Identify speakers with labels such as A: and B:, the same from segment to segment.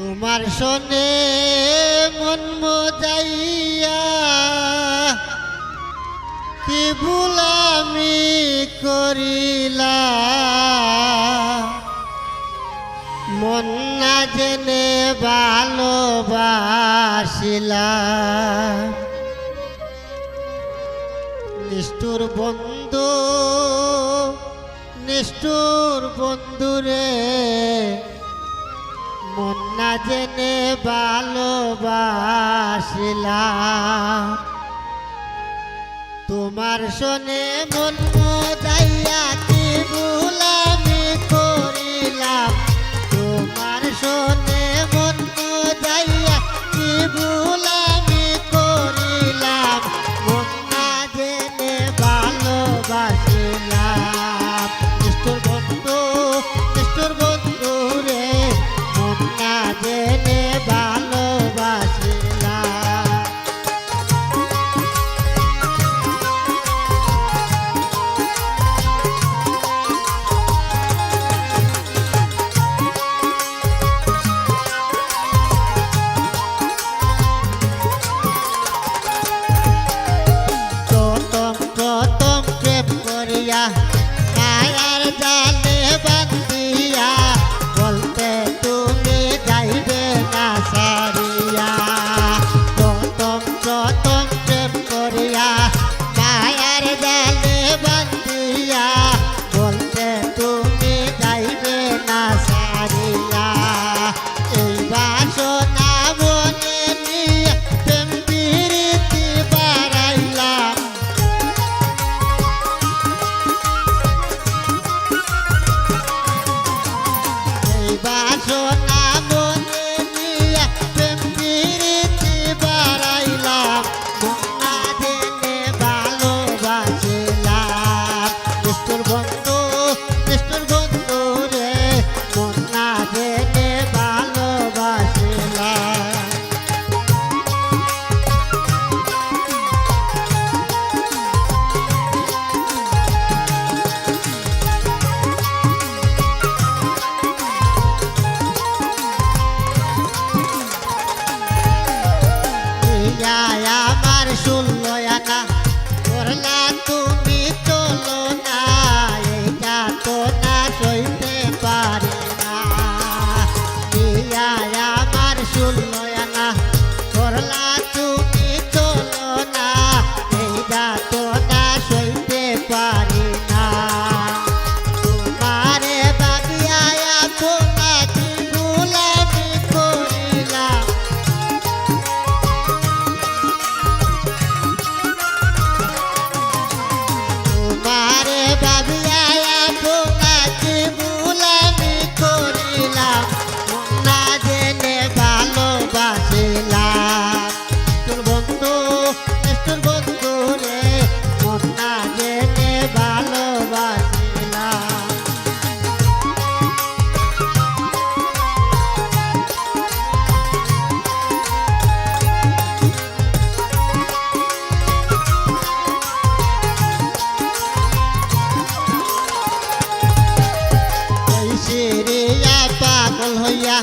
A: তোমার সনে মন মজাইয়া, কি ভুল আমি করিলা মন না জেনে ভালোবাসিলা নিষ্ঠুর বন্ধু, নিষ্ঠুর বন্ধুরে মন্না জেনে ভালোবাসিলাম। তোমার শোনে মন্ন দাইয়া solo. খুশি রিয়া পাগল হইয়া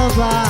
A: over.